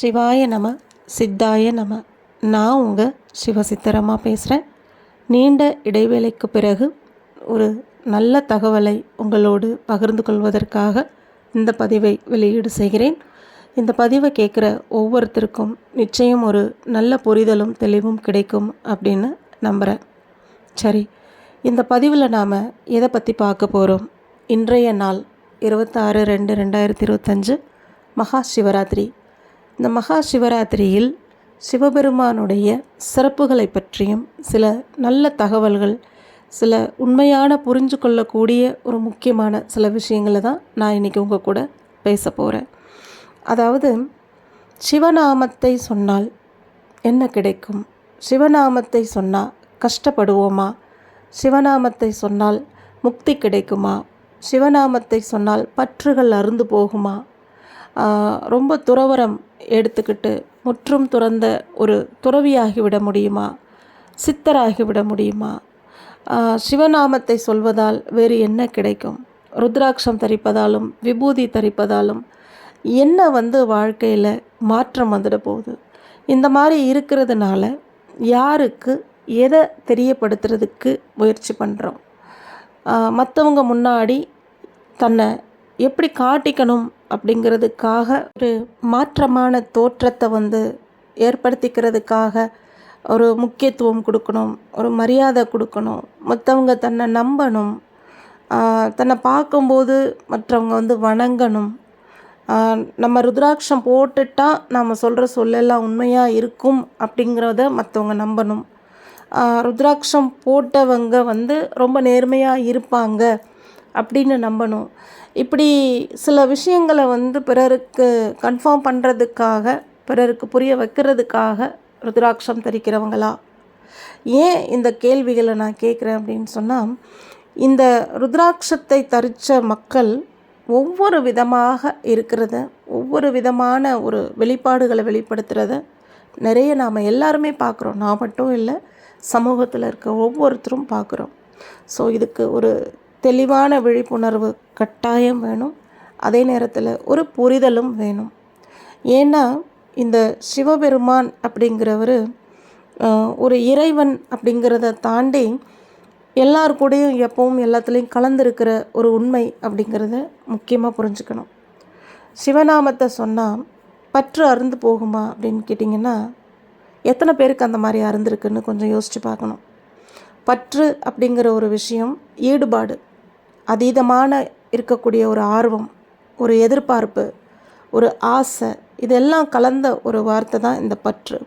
சிவாய நம சித்தாய நம. நான் உங்கள் சிவசித்தரமாக பேசுகிறேன் நீண்ட இடைவேளைக்கு பிறகு ஒரு நல்ல தகவலை உங்களோடு பகிர்ந்து கொள்வதற்காக இந்த பதிவை வெளியீடு செய்கிறேன். இந்த பதிவை கேட்குற ஒவ்வொருத்தருக்கும் நிச்சயம் ஒரு நல்ல புரிதலும் தெளிவும் கிடைக்கும் அப்படின்னு நம்புகிறேன் சரி இந்த பதிவில் நாம் எதை பற்றி பார்க்க போகிறோம் இன்றைய நாள் இருபத்தாறு ரெண்டு ரெண்டாயிரத்தி இருபத்தஞ்சு மகா சிவராத்திரி. இந்த மகா சிவராத்திரியில் சிவபெருமானுடைய சிறப்புகளை பற்றியும் சில நல்ல தகவல்கள் சில உண்மையான புரிஞ்சு கொள்ளக்கூடிய ஒரு முக்கியமான சில விஷயங்களை தான் நான் இன்றைக்கி உங்கள் கூட பேச போகிறேன் அதாவது சிவநாமத்தை சொன்னால் என்ன கிடைக்கும்? சிவநாமத்தை சொன்னால் கஷ்டப்படுவோமா? சிவநாமத்தை சொன்னால் முக்தி கிடைக்குமா? சிவநாமத்தை சொன்னால் பற்றுகள் அருந்து போகுமா? ரொம்ப துறவரம் எடுத்துக்கிட்டு முற்றும் துறந்த ஒரு துறவியாகிவிட முடியுமா? சித்தராகிவிட முடியுமா? சிவநாமத்தை சொல்வதால் வேறு என்ன கிடைக்கும்? ருத்ராட்சம் தரிப்பதாலும் விபூதி தரிப்பதாலும் என்ன வந்து வாழ்க்கையில் மாற்றம் வந்துட போகுது? இந்த மாதிரி இருக்கிறதுனால யாருக்கு எதை தெரியப்படுத்துறதுக்கு முயற்சி பண்ணுறோம் மற்றவங்க முன்னாடி தன்னை எப்படி காட்டிக்கணும் அப்படிங்கிறதுக்காக ஒரு மாற்றமான தோற்றத்தை வந்து ஏற்படுத்திக்கிறதுக்காக ஒரு முக்கியத்துவம் கொடுக்கணும் ஒரு மரியாதை கொடுக்கணும். மற்றவங்க தன்னை நம்பணும். தன்னை பார்க்கும்போது மற்றவங்க வந்து வணங்கணும். நம்ம ருத்ராட்சம் போட்டுட்டா நம்ம சொல்கிற சொல்லெல்லாம் உண்மையாக இருக்கும் அப்படிங்கிறத மற்றவங்க நம்பணும். ருத்ராட்சம் போட்டவங்க வந்து ரொம்ப நேர்மையாக இருப்பாங்க. அப்படின்னு நம்பணும். இப்படி சில விஷயங்களை வந்து பிறருக்கு கன்ஃபார்ம் பண்ணுறதுக்காக பிறருக்கு புரிய வைக்கிறதுக்காக ருத்ராட்சம் தரிக்கிறவங்களா? ஏன் இந்த கேள்விகளை நான் கேட்குறேன் அப்படின்னு சொன்னால் இந்த ருத்ராட்சத்தை தரித்த மக்கள் ஒவ்வொரு விதமாக இருக்கிறத ஒவ்வொரு விதமான ஒரு வெளிப்பாடுகளை வெளிப்படுத்துகிறத நிறைய நாம் எல்லாருமே பார்க்குறோம். நான் மட்டும் இல்லை சமூகத்தில் இருக்க ஒவ்வொருத்தரும் பார்க்குறோம். ஸோ இதுக்கு ஒரு தெளிவான விழிப்புணர்வு கட்டாயம் வேணும். அதே நேரத்தில் ஒரு புரிதலும் வேணும். ஏன்னா இந்த சிவபெருமான் அப்படிங்கிறவர் ஒரு இறைவன் அப்படிங்கிறத தாண்டி எல்லார் கூடயும் எப்பவும் எல்லாத்துலேயும் கலந்துருக்கிற ஒரு உண்மை அப்படிங்கிறத முக்கியமாக புரிஞ்சுக்கணும். சிவநாமத்தை சொன்னால் பற்று அருந்து போகுமா அப்படின்னு கேட்டிங்கன்னா எத்தனை பேருக்கு அந்த மாதிரி அருந்திருக்குன்னு கொஞ்சம் யோசித்து பார்க்கணும். பற்று அப்படிங்கிற ஒரு விஷயம் ஈடுபாடு. அதீதமான இருக்கக்கூடிய ஒரு ஆர்வம் ஒரு எதிர்பார்ப்பு ஒரு ஆசை இதெல்லாம் கலந்த ஒரு வார்த்தை தான் இந்த பற்று.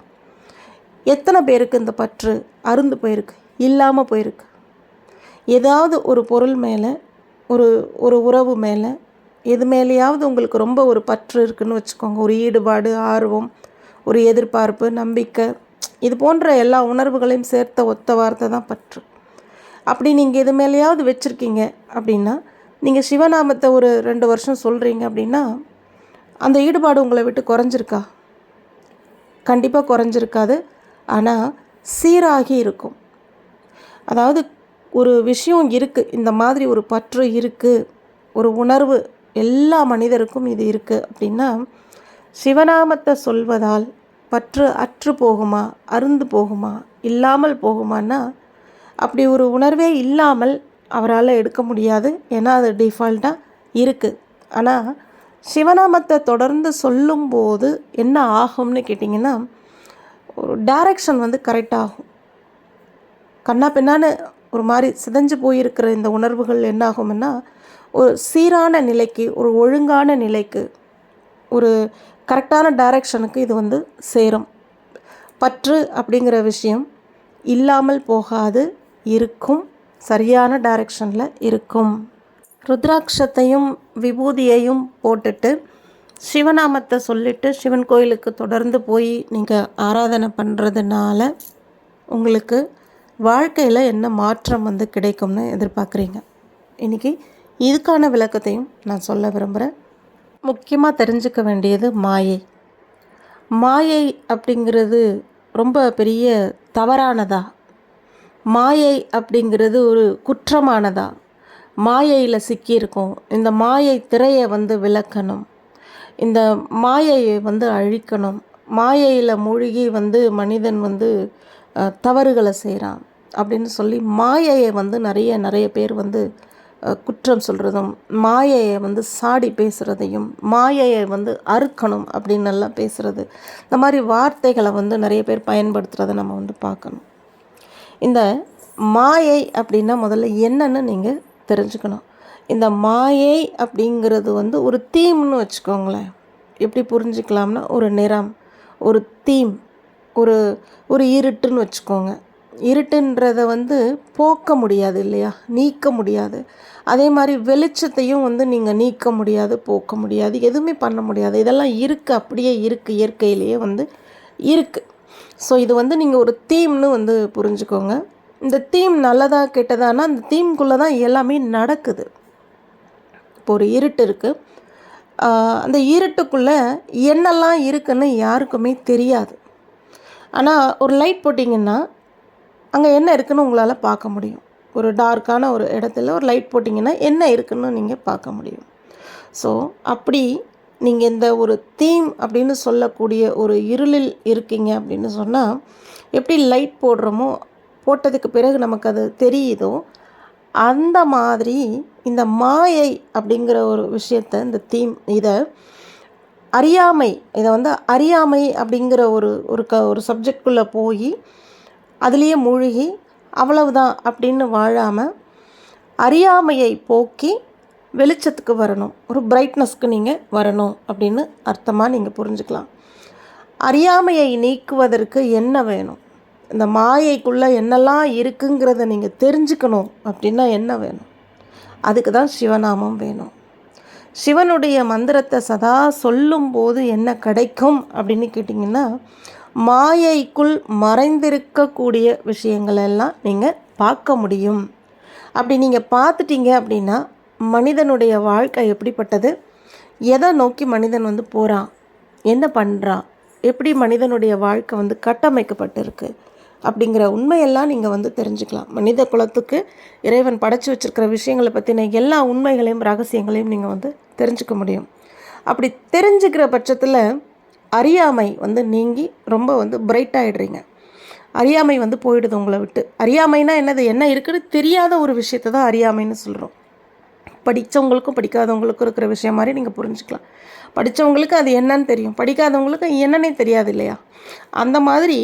எத்தனை பேருக்கு இந்த பற்று அருந்து போயிருக்கு இல்லாமல் போயிருக்கு? ஏதாவது ஒரு பொருள் மேலே ஒரு ஒரு உறவு மேலே எது மேலேயாவது உங்களுக்கு ரொம்ப ஒரு பற்று இருக்குன்னு வச்சுக்கோங்க. ஒரு ஈடுபாடு ஆர்வம் ஒரு எதிர்பார்ப்பு நம்பிக்கை இது போன்ற எல்லா உணர்வுகளையும் சேர்த்த ஒத்த வார்த்தை தான் பற்று. அப்படி நீங்கள் எது மேலேயாவது வச்சுருக்கீங்க அப்படின்னா நீங்கள் சிவநாமத்தை ஒரு ரெண்டு வருஷம் சொல்கிறீங்க அப்படின்னா அந்த ஈடுபாடு உங்களை விட்டு குறைஞ்சிருக்கா? கண்டிப்பாக குறைஞ்சிருக்காது. ஆனால் சீராகி இருக்கும். அதாவது ஒரு விஷயம் இருக்குது இந்த மாதிரி ஒரு பற்று இருக்குது ஒரு உணர்வு எல்லா மனிதருக்கும் இது இருக்குது அப்படின்னா சிவநாமத்தை சொல்வதால் பற்று அற்று போகுமா அருந்து போகுமா இல்லாமல் போகுமான்னா அப்படி ஒரு உணர்வே இல்லாமல் அவரால் எடுக்க முடியாது. ஏன்னா அது டிஃபால்ட்டாக இருக்குது ஆனால் சிவநாமத்தை தொடர்ந்து சொல்லும்போது என்ன ஆகும்னு கேட்டிங்கன்னா ஒரு டைரக்ஷன் வந்து கரெக்டாகும் கண்ணா பின்னான்னு ஒரு மாதிரி சிதஞ்சு போயிருக்கிற இந்த உணர்வுகள் என்ன ஆகும்னா ஒரு சீரான நிலைக்கு ஒரு ஒழுங்கான நிலைக்கு ஒரு கரெக்டான டைரக்ஷனுக்கு இது வந்து சேரும். பற்று அப்படிங்கிற விஷயம் இல்லாமல் போகாது. இருக்கும் சரியான டைரக்ஷனில் இருக்கும். ருத்ராட்சத்தையும் விபூதியையும் போட்டுட்டு சிவநாமத்தை சொல்லிட்டு சிவன் கோயிலுக்கு தொடர்ந்து போய் நீங்கள் ஆராதனை பண்ணுறதுனால உங்களுக்கு வாழ்க்கையில் என்ன மாற்றம் வந்து கிடைக்கும்னு எதிர்பார்க்குறீங்க? இன்றைக்கி இதுக்கான விளக்கத்தையும் நான் சொல்ல விரும்புகிறேன் முக்கியமாக தெரிஞ்சுக்க வேண்டியது மாயை. மாயை அப்படிங்கிறது ரொம்ப பெரிய தவறானதா? மாயை அப்படிங்கிறது ஒரு குற்றமானதா? மாயையில் சிக்கியிருக்கோம். இந்த மாயை திரையை வந்து விளக்கணும். இந்த மாயையை வந்து அழிக்கணும். மாயையில் மூழ்கி வந்து மனிதன் வந்து தவறுகளை செய்கிறான் அப்படின்னு சொல்லி மாயையை வந்து நிறைய நிறைய பேர் வந்து குற்றம் சொல்கிறதும் மாயையை வந்து சாடி பேசுகிறதையும் மாயையை வந்து அறுக்கணும் அப்படின்னு எல்லாம் பேசுகிறது இந்த மாதிரி வார்த்தைகளை வந்து நிறைய பேர் பயன்படுத்துகிறத நம்ம வந்து பார்க்கணும். இந்த மாயை அப்படின்னா முதல்ல என்னன்னு நீங்கள் தெரிஞ்சுக்கணும். இந்த மாயை அப்படிங்கிறது வந்து ஒரு தீம்னு வச்சுக்கோங்களேன். எப்படி புரிஞ்சுக்கலாம்னா ஒரு நிறம் ஒரு தீம் ஒரு ஒரு இருட்டுன்னு வச்சுக்கோங்க. இருட்டுன்றதை வந்து போக்க முடியாது இல்லையா? நீக்க முடியாது. அதே மாதிரி வெளிச்சத்தையும் வந்து நீங்கள் நீக்க முடியாது போக்க முடியாது எதுவுமே பண்ண முடியாது. இதெல்லாம் இருக்குது அப்படியே இருக்குது இயற்கையிலேயே வந்து இருக்குது ஸோ இது வந்து நீங்கள் ஒரு தீம்னு வந்து புரிஞ்சுக்கோங்க. இந்த தீம் நல்லதாக கெட்டதானா அந்த தீம்குள்ளே தான் எல்லாமே நடக்குது. இப்போ ஒரு இருட்டு இருக்குது அந்த இருட்டுக்குள்ளே என்னெல்லாம் இருக்குன்னு யாருக்குமே தெரியாது. ஆனால் ஒரு லைட் போட்டிங்கன்னா அங்கே என்ன இருக்குன்னு உங்களால் பார்க்க முடியும். ஒரு டார்க்கான ஒரு இடத்துல ஒரு லைட் போட்டிங்கன்னா என்ன இருக்குன்னு நீங்கள் பார்க்க முடியும். ஸோ அப்படி நீங்கள் இந்த ஒரு தீம் அப்படின்னு சொல்லக்கூடிய ஒரு இருளில் இருக்கீங்க அப்படின்னு சொன்னால் எப்படி லைட் போடுறோமோ போட்டதுக்கு பிறகு நமக்கு அது தெரியுதோ அந்த மாதிரி இந்த மாயை அப்படிங்கிற ஒரு விஷயத்தை இந்த தீம் இதை அறியாமை இதை வந்து அறியாமை அப்படிங்கிற ஒரு ஒரு க ஒரு சப்ஜெக்ட்குள்ளே போய் அதுலேயே மூழ்கி அவ்வளவுதான் அப்படின்னு வாழாமல் அறியாமையை போக்கி வெளிச்சத்துக்கு வரணும். ஒரு பிரைட்னஸ்க்கு நீங்கள் வரணும் அப்படின்னு அர்த்தமாக நீங்கள் புரிஞ்சுக்கலாம். அறியாமையை நீக்குவதற்கு என்ன வேணும்? இந்த மாயைக்குள்ளே என்னெல்லாம் இருக்குங்கிறத நீங்கள் தெரிஞ்சுக்கணும் அப்படின்னா என்ன வேணும்? அதுக்கு தான் சிவநாமம் வேணும். சிவனுடைய மந்திரத்தை சதா சொல்லும்போது என்ன கிடைக்கும் அப்படின்னு கேட்டிங்கன்னா மாயைக்குள் மறைந்திருக்கக்கூடிய விஷயங்களெல்லாம் நீங்கள் பார்க்க முடியும். அப்படி நீங்கள் பார்த்துட்டீங்க அப்படின்னா மனிதனுடைய வாழ்க்கை எப்படிப்பட்டது? எதை நோக்கி மனிதன் வந்து போகிறான் என்ன பண்ணுறான் எப்படி மனிதனுடைய வாழ்க்கை வந்து கட்டமைக்கப்பட்டிருக்கு? அப்படிங்கிற உண்மையெல்லாம் நீங்கள் வந்து தெரிஞ்சுக்கலாம். மனித குலத்துக்கு இறைவன் படைச்சி வச்சிருக்கிற விஷயங்களை பற்றின எல்லா உண்மைகளையும் ரகசியங்களையும் நீங்கள் வந்து தெரிஞ்சுக்க முடியும். அப்படி தெரிஞ்சுக்கிற பட்சத்தில் அறியாமை வந்து நீங்கி ரொம்ப வந்து பிரைட் ஆகிடுறீங்க அறியாமை வந்து போயிடுது உங்களை விட்டு. அறியாமைனா என்னது? என்ன இருக்குன்னு தெரியாத ஒரு விஷயத்தை தான் அறியாமைன்னு சொல்கிறோம் படித்தவங்களுக்கும் படிக்காதவங்களுக்கும் இருக்கிற விஷயம் மாதிரி நீங்கள் புரிஞ்சுக்கலாம். படித்தவங்களுக்கு அது என்னன்னு தெரியும். படிக்காதவங்களுக்கு என்னன்னே தெரியாது இல்லையா? அந்த மாதிரி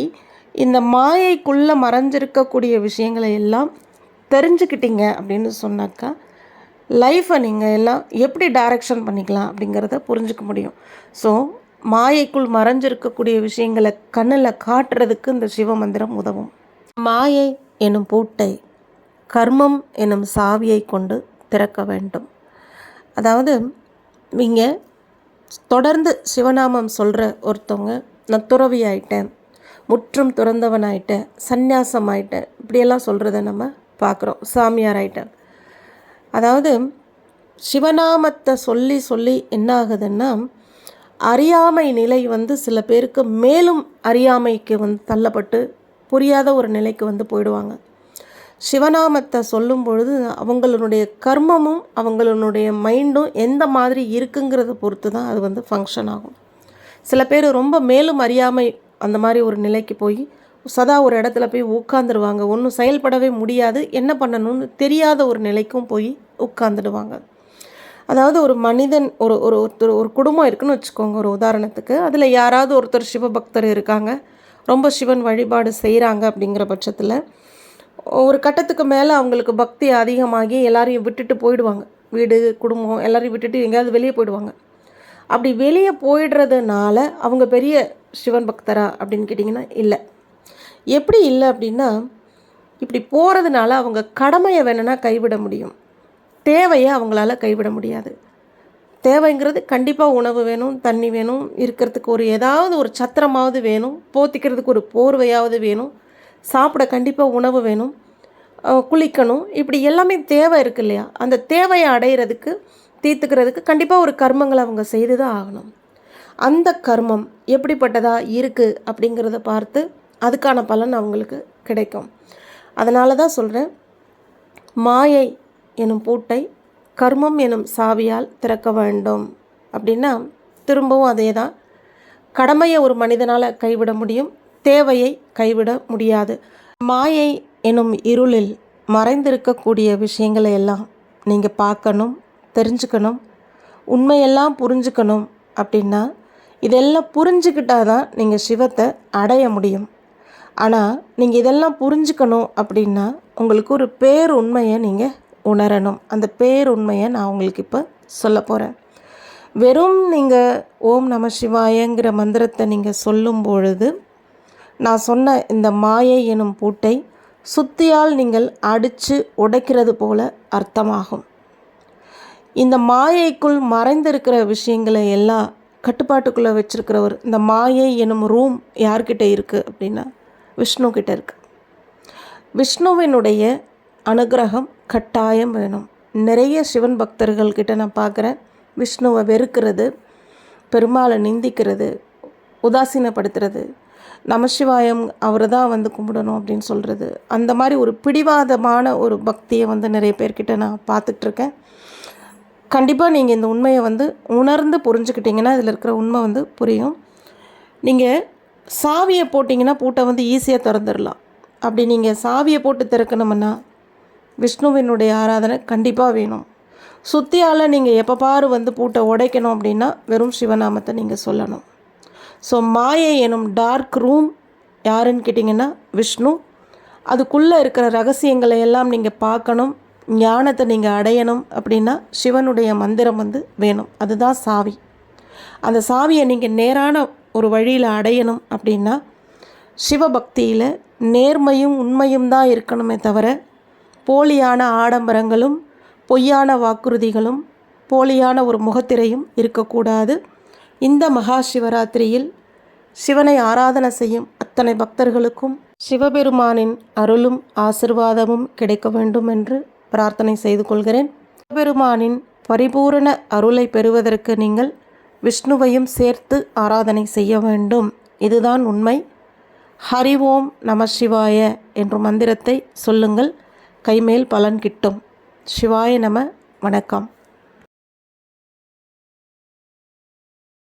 இந்த மாயைக்குள்ளே மறைஞ்சிருக்கக்கூடிய விஷயங்களை எல்லாம் தெரிஞ்சுக்கிட்டீங்க அப்படின்னு சொன்னாக்கா லைஃப்பை நீங்கள் எல்லாம் எப்படி டைரக்ஷன் பண்ணிக்கலாம் அப்படிங்கிறத புரிஞ்சுக்க முடியும். ஸோ மாயைக்குள் மறைஞ்சிருக்கக்கூடிய விஷயங்களை கண்ணில் காட்டுறதுக்கு இந்த சிவ மந்திரம் உதவும். மாயை எனும் பூட்டை கர்மம் எனும் சாவியை கொண்டு பிறக்க வேண்டும். அதாவது நீங்கள் தொடர்ந்து சிவநாமம் சொல்கிற ஒருத்தவங்க நான் துறவி ஆயிட்டேன் முற்றும் துறந்தவன் ஆயிட்டேன் சந்நியாசம் ஆயிட்டேன் இப்படியெல்லாம் சொல்கிறத நம்ம பார்க்குறோம். சாமியார் ஆயிட்டேன் அதாவது சிவநாமத்தை சொல்லி சொல்லி என்ன ஆகுதுன்னா அறியாமை நிலை வந்து சில பேருக்கு மேலும் அறியாமைக்கு வந்து தள்ளப்பட்டு புரியாத ஒரு நிலைக்கு வந்து போயிடுவாங்க. சிவநாமத்தை சொல்லும் பொழுது அவங்களுடைய கர்மமும் அவங்களுடைய மைண்டும் எந்த மாதிரி இருக்குங்கிறத பொறுத்து தான் அது வந்து ஃபங்க்ஷன் ஆகும். சில பேர் ரொம்ப மேலும் அறியாமை அந்த மாதிரி ஒரு நிலைக்கு போய் சதா ஒரு இடத்துல போய் உட்காந்துருவாங்க ஒன்றும் செயல்படவே முடியாது. என்ன பண்ணணும்னு தெரியாத ஒரு நிலைக்கும் போய் உட்காந்துடுவாங்க அதாவது ஒரு மனிதன் ஒரு ஒரு ஒருத்தர் ஒரு குடும்பம் இருக்குன்னு வச்சுக்கோங்க ஒரு உதாரணத்துக்கு. அதில் யாராவது ஒருத்தர் சிவபக்தர் இருக்காங்க. ரொம்ப சிவன் வழிபாடு செய்கிறாங்க அப்படிங்கிற பட்சத்தில் ஒரு கட்டத்துக்கு மேலே அவங்களுக்கு பக்தி அதிகமாகி எல்லாரையும் விட்டுட்டு போயிடுவாங்க. வீடு குடும்பம் எல்லாரையும் விட்டுட்டு எங்கேயாவது வெளியே போயிடுவாங்க. அப்படி வெளியே போயிடுறதுனால அவங்க பெரிய சிவன் பக்தரா அப்படின்னு கேட்டிங்கன்னா இல்லை. எப்படி இல்லை அப்படின்னா இப்படி போகிறதுனால அவங்க கடமையை வேணும்னா கைவிட முடியும். தேவையை அவங்களால கைவிட முடியாது. தேவைங்கிறது கண்டிப்பாக உணவு வேணும் தண்ணி வேணும் இருக்கிறதுக்கு ஒரு ஏதாவது ஒரு சத்திரமாவது வேணும் போத்திக்கிறதுக்கு ஒரு போர்வையாவது வேணும் சாப்பிட கண்டிப்பாக உணவு வேணும். குளிக்கணும். இப்படி எல்லாமே தேவை இருக்கு இல்லையா? அந்த தேவையை அடையிறதுக்கு தீர்த்துக்கிறதுக்கு கண்டிப்பாக ஒரு கர்மங்களை அவங்க செய்து தான் ஆகணும். அந்த கர்மம் எப்படிப்பட்டதாக இருக்குது அப்படிங்கிறத பார்த்து அதுக்கான பலன் அவங்களுக்கு கிடைக்கும். அதனால தான் சொல்கிறேன் மாயை எனும் பூட்டை கர்மம் எனும் சாவியால் திறக்க வேண்டும். அப்படின்னா திரும்பவும் அதே தான் கடமையை ஒரு மனிதனால் கைவிட முடியும். தேவையை கைவிட முடியாது. மாயை எனும் இருளில் மறைந்திருக்கக்கூடிய விஷயங்களை எல்லாம் நீங்கள் பார்க்கணும் தெரிஞ்சுக்கணும் உண்மையெல்லாம் புரிஞ்சுக்கணும் அப்படின்னா இதெல்லாம் புரிஞ்சுக்கிட்டால் தான் நீங்கள் சிவத்தை அடைய முடியும். ஆனால் நீங்கள் இதெல்லாம் புரிஞ்சுக்கணும் அப்படின்னா உங்களுக்கு ஒரு பேர் உண்மையை நீங்கள் உணரணும். அந்த பேர் உண்மையை நான் உங்களுக்கு இப்போ சொல்ல போகிறேன் வெறும் நீங்கள் ஓம் நம சிவாயங்கிற மந்திரத்தை நீங்கள் சொல்லும் பொழுது நான் சொன்ன இந்த மாயை எனும் பூட்டை சுத்தியால் நீங்கள் அடித்து உடைக்கிறது போல அர்த்தமாகும். இந்த மாயைக்குள் மறைந்திருக்கிற விஷயங்களை எல்லாம் கட்டுப்பாட்டுக்குள்ளே வச்சுருக்கிறவர் இந்த மாயை எனும் ரூம் யார்கிட்ட இருக்குது அப்படின்னா விஷ்ணு கிட்ட இருக்குது விஷ்ணுவினுடைய அனுகிரகம் கட்டாயம் வேணும். நிறைய சிவன் பக்தர்கள்கிட்ட நான் பார்க்குறேன் விஷ்ணுவை வெறுக்கிறது பெருமாளை நிந்திக்கிறது உதாசீனப்படுத்துறது நமசிவாயம் அவரை தான் வந்து கும்பிடணும் அப்படின்னு சொல்கிறது அந்த மாதிரி ஒரு பிடிவாதமான ஒரு பக்தியை வந்து நிறைய பேர்கிட்ட நான் பார்த்துட்ருக்கேன். கண்டிப்பாக நீங்கள் இந்த உண்மையை வந்து உணர்ந்து புரிஞ்சுக்கிட்டிங்கன்னா இதில் இருக்கிற உண்மை வந்து புரியும். நீங்கள் சாவியை போட்டிங்கன்னா பூட்டை வந்து ஈஸியாக திறந்துடலாம். அப்படி நீங்கள் சாவியை போட்டு திறக்கணும்னா விஷ்ணுவினுடைய ஆராதனை கண்டிப்பாக வேணும். சுத்தியால் நீங்கள் எப்போ பாரு வந்து பூட்டை உடைக்கணும் அப்படின்னா வெறும் சிவநாமத்தை நீங்கள் சொல்லணும். ஸோ மாயை எனும் டார்க் ரூம் யாருன்னு கேட்டிங்கன்னா விஷ்ணு. அதுக்குள்ளே இருக்கிற ரகசியங்களை எல்லாம் நீங்கள் பார்க்கணும். ஞானத்தை நீங்கள் அடையணும் அப்படின்னா சிவனுடைய மந்திரம் வந்து வேணும். அதுதான் சாவி. அந்த சாவியை நீங்கள் நேரான ஒரு வழியில் அடையணும் அப்படின்னா சிவபக்தியில் நேர்மையும் உண்மையும் தான் இருக்கணுமே தவிர போலியான ஆடம்பரங்களும் பொய்யான வாக்குறுதிகளும் போலியான ஒரு முகத்திரையும் இருக்கக்கூடாது. இந்த மகா சிவராத்திரியில் சிவனை ஆராதனை செய்யும் அத்தனை பக்தர்களுக்கும் சிவபெருமானின் அருளும் ஆசிர்வாதமும் கிடைக்க வேண்டும் என்று பிரார்த்தனை செய்து கொள்கிறேன். சிவபெருமானின் பரிபூரண அருளை பெறுவதற்கு நீங்கள் விஷ்ணுவையும் சேர்த்து ஆராதனை செய்ய வேண்டும். இதுதான் உண்மை. ஹரி ஓம் நம சிவாய என்ற மந்திரத்தை சொல்லுங்கள். கைமேல் பலன் கிட்டும். சிவாய நம வணக்கம்.